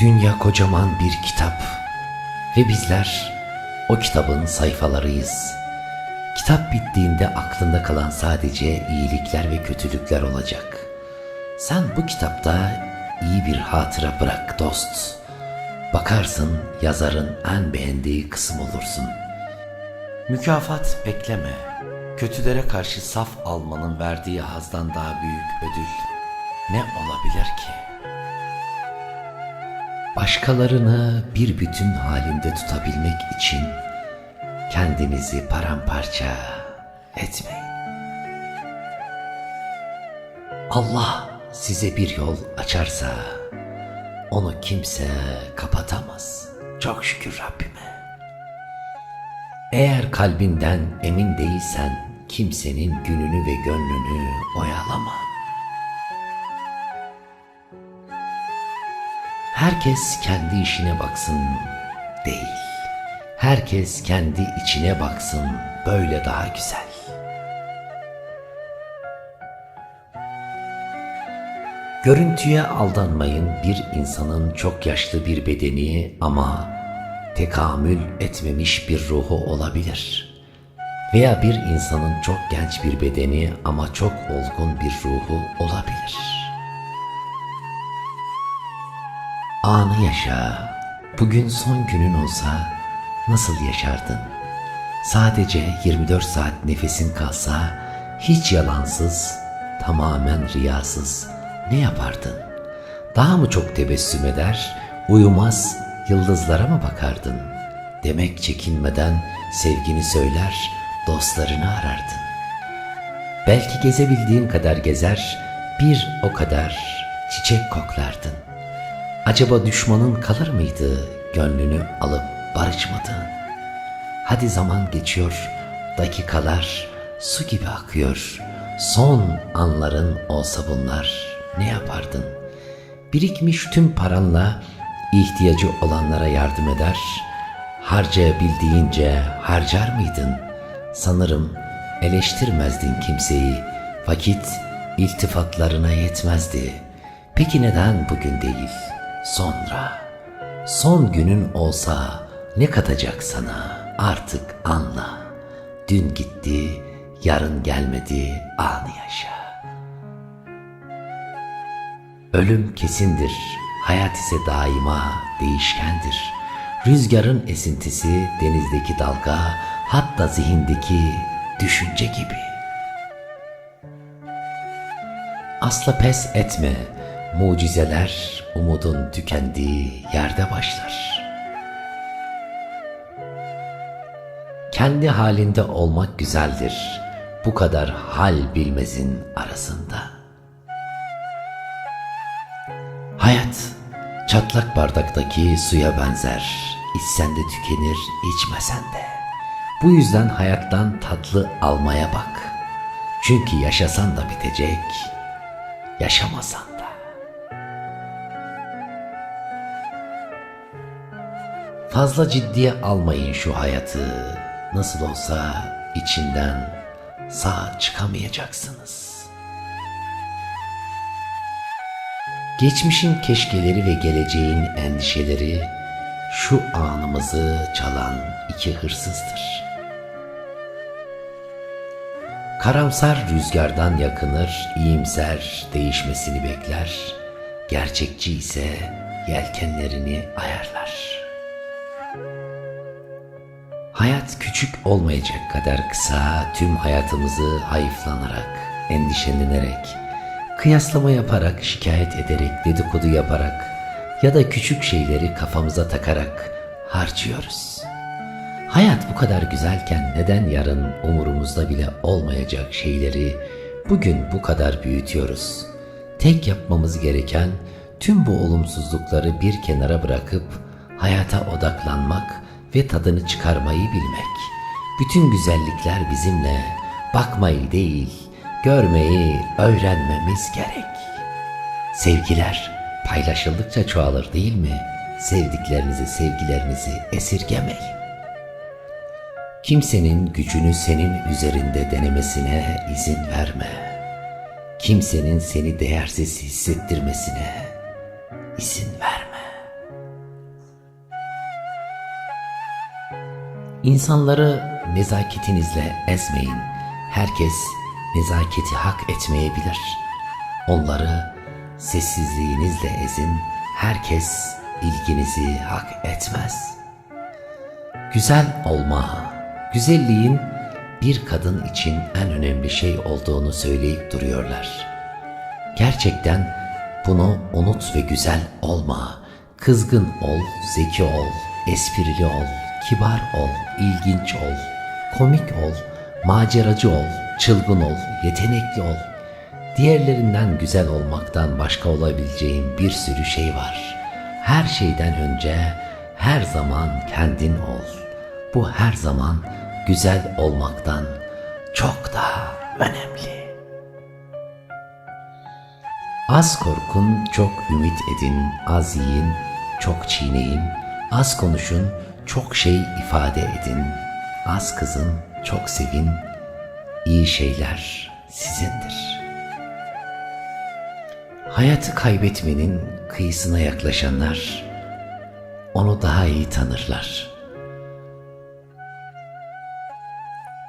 Dünya kocaman bir kitap ve bizler o kitabın sayfalarıyız. Kitap bittiğinde aklında kalan sadece iyilikler ve kötülükler olacak. Sen bu kitapta iyi bir hatıra bırak dost. Bakarsın yazarın en beğendiği kısım olursun. Mükafat bekleme. Kötülere karşı saf almanın verdiği hazdan daha büyük ödül ne olabilir ki? Başkalarını bir bütün halinde tutabilmek için kendinizi paramparça etmeyin. Allah size bir yol açarsa onu kimse kapatamaz. Çok şükür Rabbime. Eğer kalbinden emin değilsen kimsenin gününü ve gönlünü oyalama. Herkes kendi işine baksın değil. Herkes kendi içine baksın böyle daha güzel. Görüntüye aldanmayın bir insanın çok yaşlı bir bedeni ama tekamül etmemiş bir ruhu olabilir. Veya bir insanın çok genç bir bedeni ama çok olgun bir ruhu olabilir. Anı yaşa. Bugün son günün olsa nasıl yaşardın? Sadece 24 saat nefesin kalsa hiç yalansız, tamamen riyasız ne yapardın? Daha mı çok tebessüm eder, uyumaz, yıldızlara mı bakardın? Demek çekinmeden sevgini söyler, dostlarını arardın. Belki gezebildiğin kadar gezer, bir o kadar çiçek koklardın. Acaba düşmanın kalır mıydı gönlünü alıp barışmadığın? Hadi zaman geçiyor, dakikalar su gibi akıyor. Son anların olsa bunlar ne yapardın? Birikmiş tüm paranla ihtiyacı olanlara yardım eder, harcayabildiğince harcar mıydın? Sanırım eleştirmezdin kimseyi, vakit iltifatlarına yetmezdi. Peki neden bugün değil? Sonra, son günün olsa ne katacak sana artık anla. Dün gitti, yarın gelmedi, anı yaşa. Ölüm kesindir, hayat ise daima değişkendir. Rüzgarın esintisi, denizdeki dalga, hatta zihindeki düşünce gibi. Asla pes etme, mucizeler umudun tükendiği yerde başlar. Kendi halinde olmak güzeldir, bu kadar hal bilmezin arasında. Hayat çatlak bardaktaki suya benzer. İçsen de tükenir, içmesen de. Bu yüzden hayattan tatlı almaya bak. Çünkü yaşasan da bitecek, yaşamasan Fazla ciddiye almayın şu hayatı. Nasıl olsa içinden sağ çıkamayacaksınız. Geçmişin keşkeleri ve geleceğin endişeleri şu anımızı çalan iki hırsızdır. Karamsar rüzgardan yakınır, iyimser değişmesini bekler, gerçekçi ise yelkenlerini ayarlar. Hayat küçük olmayacak kadar kısa, tüm hayatımızı hayıflanarak, endişelenerek, kıyaslama yaparak, şikayet ederek, dedikodu yaparak ya da küçük şeyleri kafamıza takarak harcıyoruz. Hayat bu kadar güzelken neden yarın umurumuzda bile olmayacak şeyleri bugün bu kadar büyütüyoruz? Tek yapmamız gereken tüm bu olumsuzlukları bir kenara bırakıp hayata odaklanmak ve tadını çıkarmayı bilmek. Bütün güzellikler bizimle. Bakmayı değil, görmeyi öğrenmemiz gerek. Sevgiler paylaşıldıkça çoğalır değil mi? Sevdiklerinizi, sevgilerinizi esirgemeyin. Kimsenin gücünü senin üzerinde denemesine izin verme. Kimsenin seni değersiz hissettirmesine izin verme. İnsanları nezaketinizle ezmeyin. Herkes nezaketi hak etmeyebilir. Onları sessizliğinizle ezin. Herkes ilginizi hak etmez. Güzel olma, güzelliğin bir kadın için en önemli şey olduğunu söyleyip duruyorlar. Gerçekten bunu unut ve güzel olma. Kızgın ol, zeki ol, esprili ol, kibar ol, ilginç ol, komik ol, maceracı ol, çılgın ol, yetenekli ol. Diğerlerinden güzel olmaktan başka olabileceğin bir sürü şey var. Her şeyden önce her zaman kendin ol. Bu her zaman güzel olmaktan çok daha önemli. Az korkun, çok ümit edin, az yiyin, çok çiğneyin, az konuşun, çok şey ifade edin, az kızın, çok sevin, iyi şeyler sizindir. Hayatı kaybetmenin kıyısına yaklaşanlar onu daha iyi tanırlar.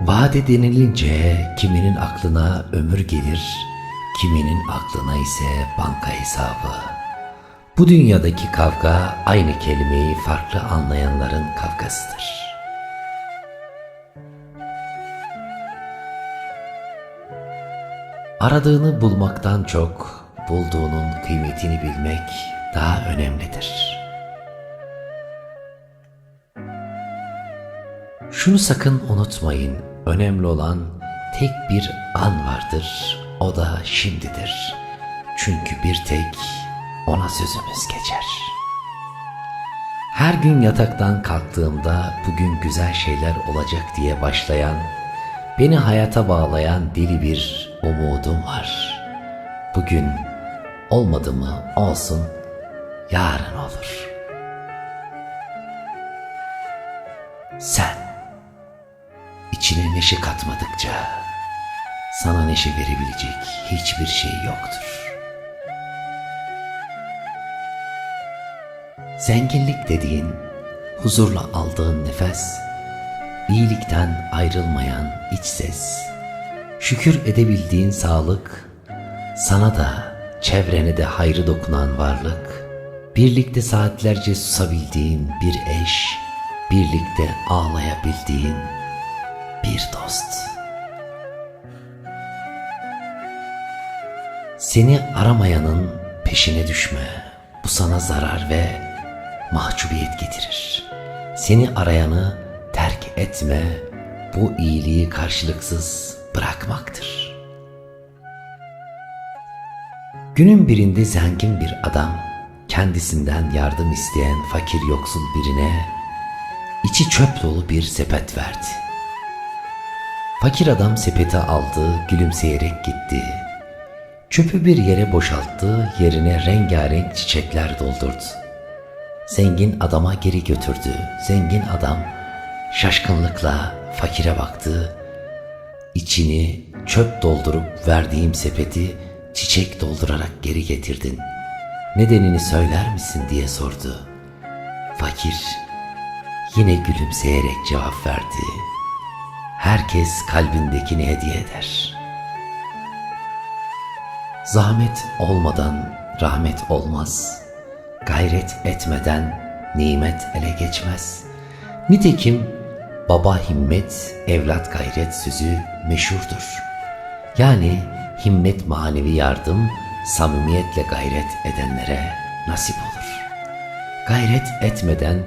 Vade denilince kiminin aklına ömür gelir, kiminin aklına ise banka hesabı. Bu dünyadaki kavga aynı kelimeyi farklı anlayanların kavgasıdır. Aradığını bulmaktan çok bulduğunun kıymetini bilmek daha önemlidir. Şunu sakın unutmayın. Önemli olan tek bir an vardır. O da şimdidir. Çünkü bir tek ona sözümüz geçer. Her gün yataktan kalktığımda bugün güzel şeyler olacak diye başlayan, beni hayata bağlayan deli bir umudum var. Bugün olmadı mı olsun, yarın olur. Sen içine neşe katmadıkça sana neşe verebilecek hiçbir şey yoktur. Zenginlik dediğin huzurla aldığın nefes, iyilikten ayrılmayan iç ses, şükür edebildiğin sağlık, sana da çevrene de hayrı dokunan varlık, birlikte saatlerce susabildiğin bir eş, birlikte ağlayabildiğin bir dost. Seni aramayanın peşine düşme. Bu sana zarar ve mahcubiyet getirir. Seni arayanı terk etme. Bu iyiliği karşılıksız bırakmaktır. Günün birinde zengin bir adam kendisinden yardım isteyen fakir yoksul birine içi çöp dolu bir sepet verdi. Fakir adam sepeti aldı, gülümseyerek gitti. Çöpü bir yere boşalttı, yerine rengarenk çiçekler doldurdu. Zengin adama geri götürdü. Zengin adam şaşkınlıkla fakire baktı. İçini çöp doldurup verdiğim sepeti çiçek doldurarak geri getirdin. Nedenini söyler misin diye sordu. Fakir yine gülümseyerek cevap verdi. Herkes kalbindekini hediye eder. Zahmet olmadan rahmet olmaz. Gayret etmeden nimet ele geçmez. Nitekim baba himmet, evlat gayret sözü meşhurdur. Yani himmet manevi yardım, samimiyetle gayret edenlere nasip olur. Gayret etmeden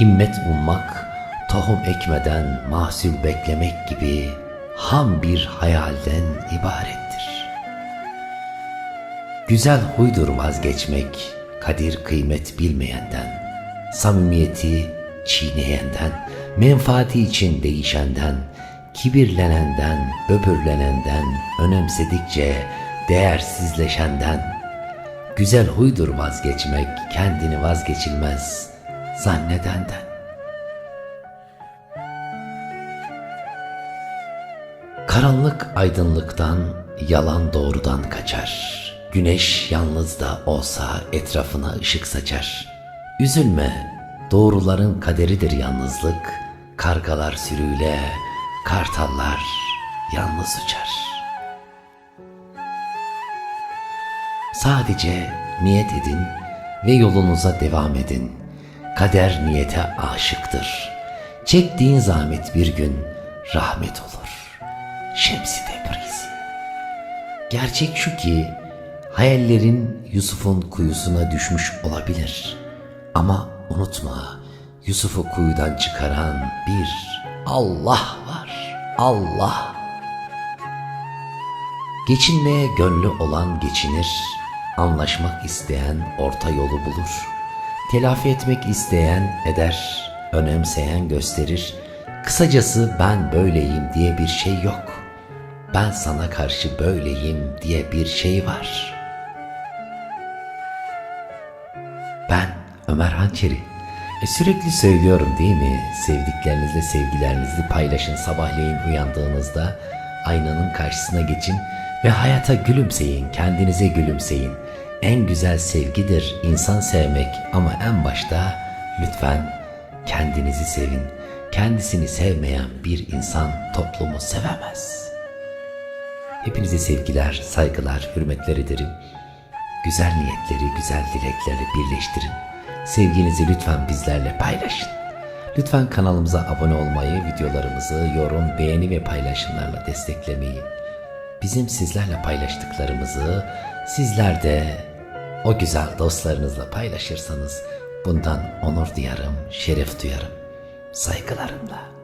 himmet ummak, tohum ekmeden mahsul beklemek gibi ham bir hayalden ibarettir. Güzel huydur vazgeçmek, kadir kıymet bilmeyenden, samimiyeti çiğneyenden, menfaati için değişenden, kibirlenenden, böbürlenenden, önemsedikçe değersizleşenden. Güzel huydur vazgeçmek, kendini vazgeçilmez zannedenden. Karanlık aydınlıktan, yalan doğrudan kaçar. Güneş yalnız da olsa etrafına ışık saçar. Üzülme, doğruların kaderidir yalnızlık. kargalar sürüyle, kartallar yalnız uçar. Sadece niyet edin ve yolunuza devam edin. Kader niyete aşıktır. Çektiğin zahmet bir gün rahmet olur. Şemsi Tebrizi. Gerçek şu ki hayallerin Yusuf'un kuyusuna düşmüş olabilir. Ama unutma Yusuf'u kuyudan çıkaran bir Allah var. Allah. Geçinmeye gönlü olan geçinir, anlaşmak isteyen orta yolu bulur. Telafi etmek isteyen eder, önemseyen gösterir. Kısacası ben böyleyim diye bir şey yok. Ben sana karşı böyleyim diye bir şey var. Ben Ömer Hançeri. E, sürekli söylüyorum değil mi? Sevdiklerinizle sevgilerinizi paylaşın sabahleyin uyandığınızda aynanın karşısına geçin ve hayata gülümseyin, kendinize gülümseyin. En güzel sevgidir insan sevmek ama en başta lütfen kendinizi sevin. Kendisini sevmeyen bir insan toplumu sevemez. Hepinize sevgiler, saygılar, hürmetler ederim. Güzel niyetleri, güzel dilekleri birleştirin. Sevginizi lütfen bizlerle paylaşın. Lütfen kanalımıza abone olmayı, videolarımızı yorum, beğeni ve paylaşımlarla desteklemeyi, bizim sizlerle paylaştıklarımızı sizler de o güzel dostlarınızla paylaşırsanız bundan onur duyarım, şeref duyarım. Saygılarımla.